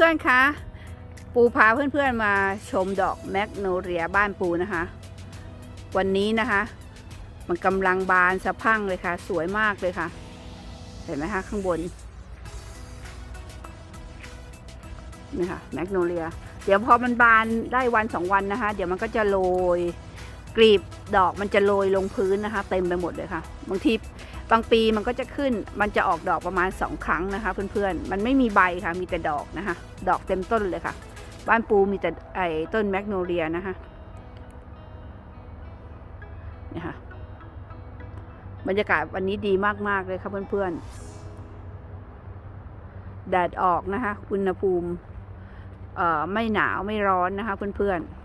เพื่อนๆคะ ปูพาเพื่อนๆมาชมดอกแมกโนเลียบ้านปูนะคะ วันนี้นะคะ มันกำลังบานสะพั่งเลยค่ะ สวยมากเลยค่ะ เห็นไหมคะข้างบน นี่ค่ะแมกโนเลีย เดี๋ยวพอมันบานได้วันสองวันนะคะ เดี๋ยวมันก็จะโรยกลีบดอกมันจะโรยลงพื้นนะคะ เต็มไปหมดเลยค่ะ บางที บางปีมันก็จะขึ้น มันจะออกดอกประมาณสองครั้งนะคะ เพื่อนๆ มันไม่มีใบค่ะ มีแต่ดอกนะคะ ดอกเต็มต้นเลยค่ะ บ้านปูมีแต่ไอ้ต้นแมกโนเลียนะคะนี่ค่ะ บรรยากาศวันนี้ดีมากๆเลยค่ะเพื่อนๆ แดดออกนะคะ อุณหภูมิไม่หนาวไม่ร้อนนะคะเพื่อนๆ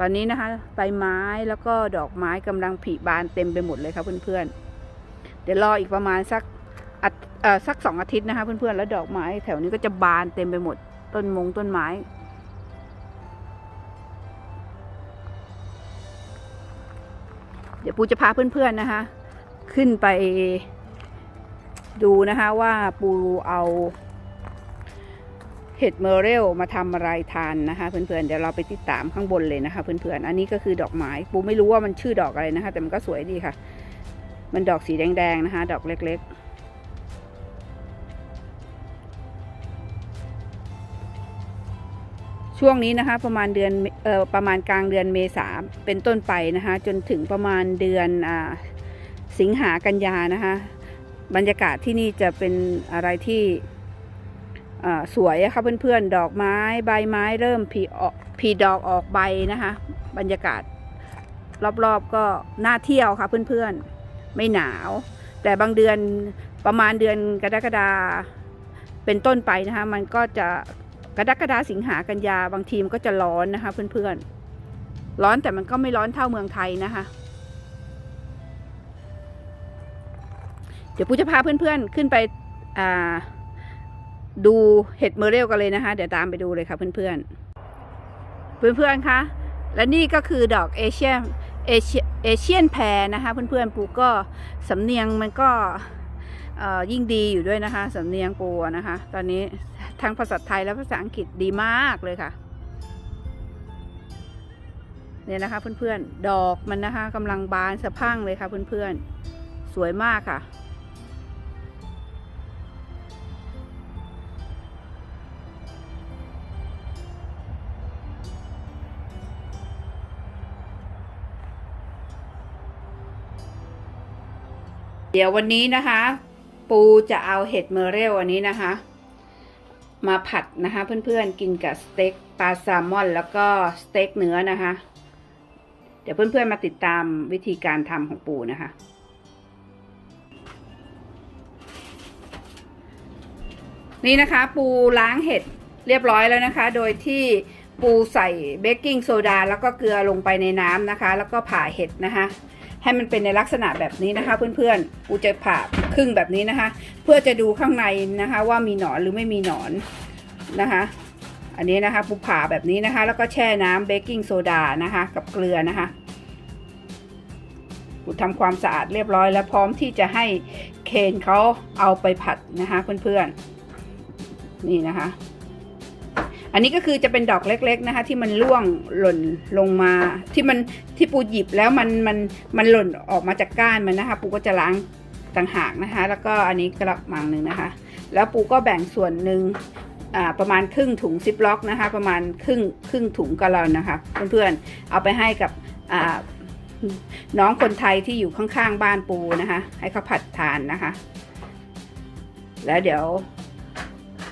ตอนนี้นะคะใบไม้แล้วก็ดอกไม้กำลังผลิบานเต็มไปหมดเลยค่ะเพื่อนๆ เดี๋ยวรออีกประมาณสักสักสองอาทิตย์นะคะเพื่อนๆ แล้วดอกไม้แถวนี้ก็จะบานเต็มไปหมด ต้นมงต้นไม้เดี๋ยวปูจะพาเพื่อนๆนะคะ ขึ้นไปดูนะคะว่าปูเอา เห็ดเมอร์เรลมาทำอะไรทานนะคะเพื่อนๆเดี๋ยวเราไปติดตามข้างบนเลยนะคะเพื่อนๆอันนี้ก็คือดอกไม้ปูไม่รู้ว่ามันชื่อดอกอะไรนะคะ แต่มันก็สวยดีค่ะ มันดอกสีแดงๆนะคะ ดอกเล็ก ๆช่วงนี้นะคะประมาณเดือนเอ่อประมาณกลางเดือนเมษาเป็นต้นไปนะคะ จนถึงประมาณเดือนอ่าสิงหากันยานะคะ บรรยากาศที่นี่จะเป็นอะไรที่ สวยอะค่ะเพื่อนๆ ดอกไม้ใบไม้เริ่มผลิออกผลิดอกออกใบนะคะ บรรยากาศรอบๆก็น่าเที่ยวค่ะเพื่อนๆ ไม่หนาว แต่บางเดือนประมาณเดือนกรกฎาเป็นต้นไปนะคะ มันก็จะกรกฎาสิงหากันยาบางทีมนก็จะร้อนนะคะเพื่อนๆ ร้อนแต่มันก็ไม่ร้อนเท่าเมืองไทยนะคะ เดี๋ยวปูจะพาเพื่อนๆขึ้นไปอ่า ดูเห็ดเมอร์เรลกันเลยนะคะ เดี๋ยวตามไปดูเลยค่ะเพื่อนๆเพื่อนๆคะและนี่ก็คือดอกเอเชียเอเชียเอเชียนแพรนะคะเพื่อนๆปูก็สำเนียงมันก็ยิ่งดีอยู่ด้วยนะคะสำเนียงปูนะคะ ตอนนี้ทั้งภาษาไทยและภาษาอังกฤษดีมากเลยค่ะเนี่ยนะคะเพื่อนๆ ดอกมันนะคะกำลังบานสะพั่งเลยค่ะเพื่อนๆ สวยมากค่ะ ดี๋ยววันนี้นะคะ ปูจะเอาเห็ดเมอร์เรลอันนี้นะคะ มาผัดนะคะเพื่อนๆกินกับสเต็กปลาแซลมอน แล้วก็สเต็กเนื้อนะคะ เดี๋ยวเพื่อนๆมาติดตามวิธีการทำของปูนะคะ นี่นะคะปูล้างเห็ดเรียบร้อยแล้วนะคะ โดยที่ปูใส่เบกกิ้งโซดาแล้วก็เกลือลงไปในน้ำนะคะ แล้วก็ผ่าเห็ดนะคะ ให้มันเป็นในลักษณะแบบนี้นะคะ เพื่อนๆปูจะผ่าครึ่งแบบนี้นะคะ เพื่อจะดูข้างในนะคะ ว่ามีหนอนหรือไม่มีหนอนนะคะ อันนี้นะคะปูผ่าแบบนี้นะคะ แล้วก็แช่น้ำเบกกิ้งโซดานะคะ กับเกลือนะคะปูทำความสะอาดเรียบร้อยแล้วพร้อมที่จะให้เคนเขาเอาไปผัดนะคะเพื่อนๆ นี่นะคะ อันนี้ก็คือจะเป็นดอกเล็ก ๆนะคะ ที่มันร่วงหล่นลงมาที่มันที่ปูหยิบแล้วมันมันมันหล่นออกมาจากก้านมันนะคะ ปูก็จะล้างต่างหากนะคะ แล้วก็อันนี้กระมังหนึ่งนะคะ แล้วปูก็แบ่งส่วนหนึ่งประมาณครึ่งถุงซิปล็อกนะคะ ประมาณครึ่งครึ่งถุงกะลอนนะคะ เพื่อนๆเอาไปให้กับน้องคนไทยที่อยู่ข้างๆบ้านปูนะคะ ให้เขาผัดทานนะคะ แล้วเดี๋ยว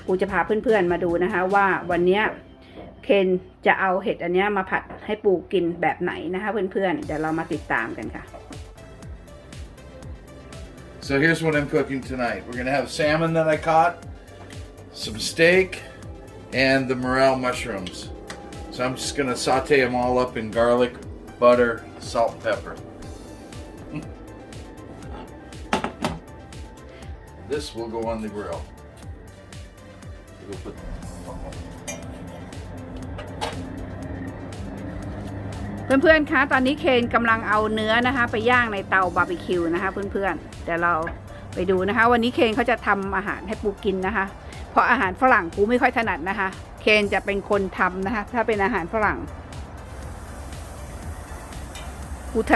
ปูจะพาเพื่อนๆมาดูนะคะว่าวันนี้เคนจะเอาเห็ดอันนี้มาผัดให้ปูกินแบบไหนนะคะเพื่อนๆ เดี๋ยวเรามาติดตามกันค่ะ So here's what I'm cooking tonight. We're gonna have salmon that I caught, some steak, and the morel mushrooms. So I'm just gonna saute them all up in garlic, butter, salt, and pepper. This will go on the grill. We'll put เพื่อนๆ คะ ตอนนี้เคนกำลังเอาเนื้อนะคะ ไปย่างในเตาบาร์บีคิวนะคะเพื่อนๆเดี๋ยวเราไปดูนะคะ วันนี้เคนเขาจะทำอาหารให้ปูกินนะคะ เพราะอาหารฝรั่งปูไม่ค่อยถนัดนะคะ เคนจะเป็นคนทำนะคะ ถ้าเป็นอาหารฝรั่งปูถ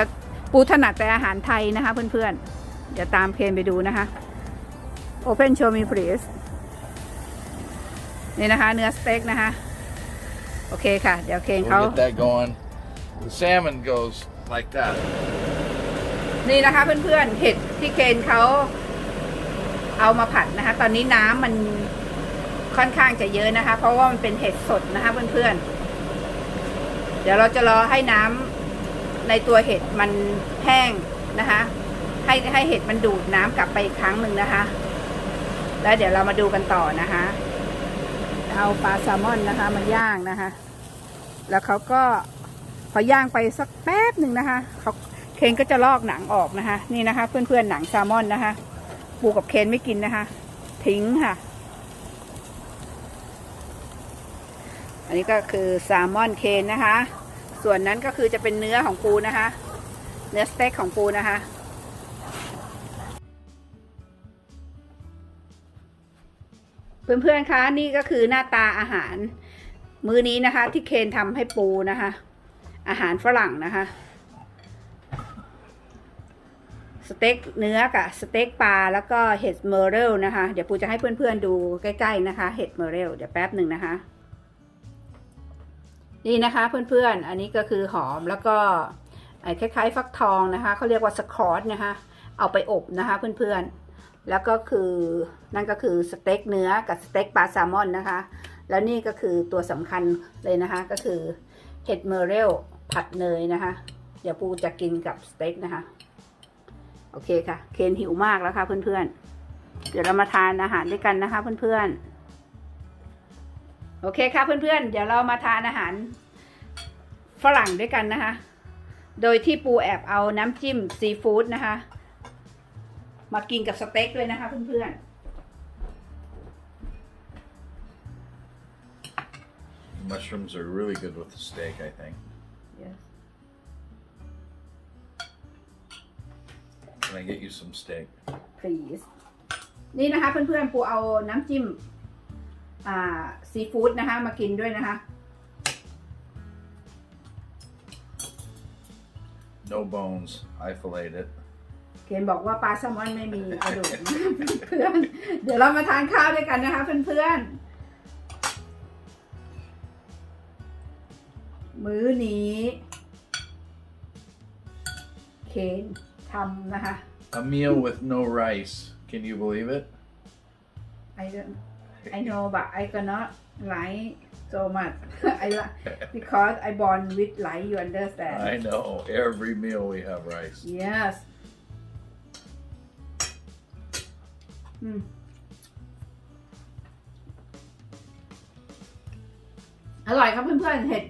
ปูถนัดแต่อาหารไทยนะคะเพื่อนๆ เดี๋ยวตามเคนไปดูนะคะ Open show me please นี่นะคะ เนื้อสเต็กนะคะ โอเคค่ะ เดี๋ยวเคนเขา We'll get that going. The salmon goes like that. นี่นะคะเพื่อนๆเห็ดที่เคนเขาเอามาผัดนะคะ ตอนนี้น้ำมันค่อนข้างจะเยอะนะคะ เพราะว่ามันเป็นเห็ดสดนะคะเพื่อนๆ เดี๋ยวเราจะรอให้น้ำในตัวเห็ดมันแห้งนะคะ ให้ให้เห็ดมันดูดน้ำกลับไปอีกครั้งหนึ่งนะคะ แล้วเดี๋ยวเรามาดูกันต่อนะคะ เอาปลาแซลมอนนะคะมาย่างนะคะ แล้วเขาก็พอย่างไปสักแป๊บหนึ่งนะคะเขาเคนก็จะลอกหนังออกนะคะ นี่นะคะ เพื่อนๆหนังแซลมอนนะคะปูกับเคนไม่กินนะคะ ทิ้งค่ะ อันนี้ก็คือแซลมอนเคนนะคะ ส่วนนั้นก็คือจะเป็นเนื้อของปูนะคะ เนื้อสเต็กของปูนะคะ เพื่อนๆคะนี่ก็คือหน้าตาอาหาร มื้อนี้นะคะ ที่เคนทำให้ปูนะคะ อาหารฝรั่งนะคะ สเต็กเนื้อกับสเต็กปลาแล้วก็เห็ดเมอร์เรลนะคะ เดี๋ยวปูจะให้เพื่อนๆดูใกล้ๆนะคะเห็ดเมอร์เรลเดี๋ยวแป๊บหนึ่งนะคะ นี่นะคะเพื่อนๆ อันนี้ก็คือหอมแล้วก็คล้ายๆ ฟักทองนะคะเขาเรียกว่าสครอตนะคะ เอาไปอบนะคะเพื่อนๆ แล้วก็คือนั่นก็คือสเต็กเนื้อกับสเต็กปลาแซลมอนนะคะ แล้วนี่ก็คือตัวสำคัญเลยนะคะก็คือเห็ดเมอร์เรลผัดเนยนะคะ เดี๋ยวปูจะกินกับสเต็กนะคะ โอเคค่ะ เคนหิวมากแล้วค่ะเพื่อนๆ เดี๋ยวเรามาทานอาหารด้วยกันนะคะเพื่อนๆ โอเคค่ะเพื่อนๆ เดี๋ยวเรามาทานอาหารฝรั่งด้วยกันนะคะ โดยที่ปูแอบเอาน้ำจิ้มซีฟู้ดนะคะ มากินกับสเต็กเลยนะคะเพื่อนๆ Mushrooms are really good with the steak, I think. Yes. Can I get you some steak? please นี่นะคะเพื่อนๆปูเอาน้ำจิ้มอ่าซีฟู้ดนะคะมากินด้วยนะคะ No bones. I filleted it. เคนบอกว่าปลาแซลมอนไม่มีกระดูกเพื่อนเดี๋ยวเรามาทานข้าวด้วยกันนะคะ เพื่อนๆ มื้อนี้เคนทำนะคะ A meal with no rice. Can you believe it? I don't I know but I cannot like so much I like because I born with like you understand I know. Every meal we have rice. yes อืมอร่อยครับเพื่อนๆเห็ด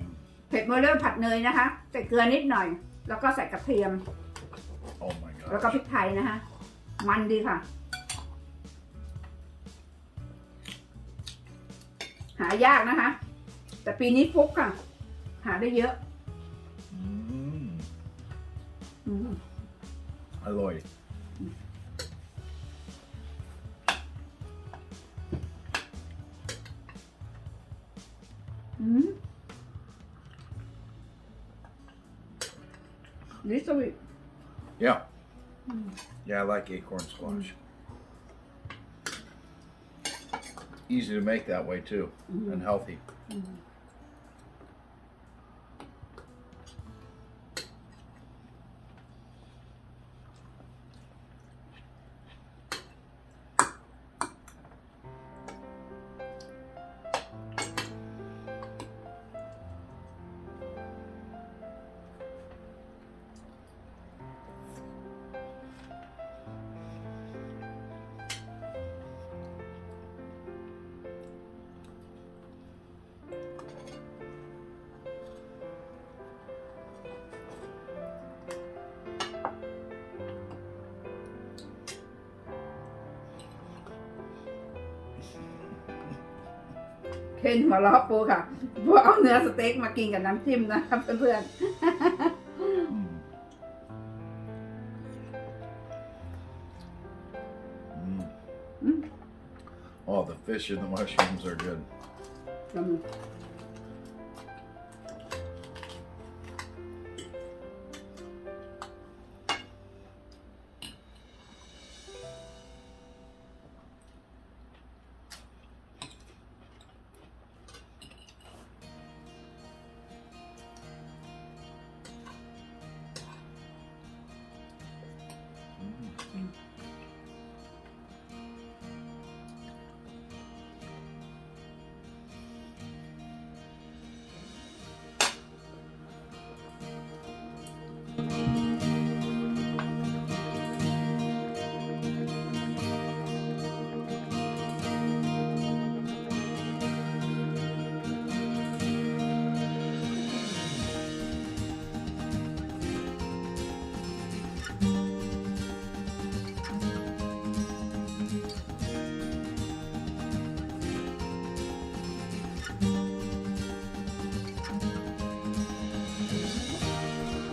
เผ็ดเมอร์เรลผัดเนยนะคะใส่เกลือนิดหน่อย แล้วก็ใส่กระเทียม Oh my แล้วก็ gosh. พริกไทยนะคะมันดีค่ะ หายากนะคะ แต่ปีนี้ฟุกค่ะ หาได้เยอะ Mm. อืม Aloy. อืมนี่สวิต Yeah. Yeah, I like acorn squash. Easy to make that way too, and healthy. เคนหัวล้อปูค่ะพวกเอาเนื้อสเต็กมากินกับน้ำจิ้มนะครับเพื่อน Mm. Mm. Mm. Oh, the fish and the mushrooms are good. ลำ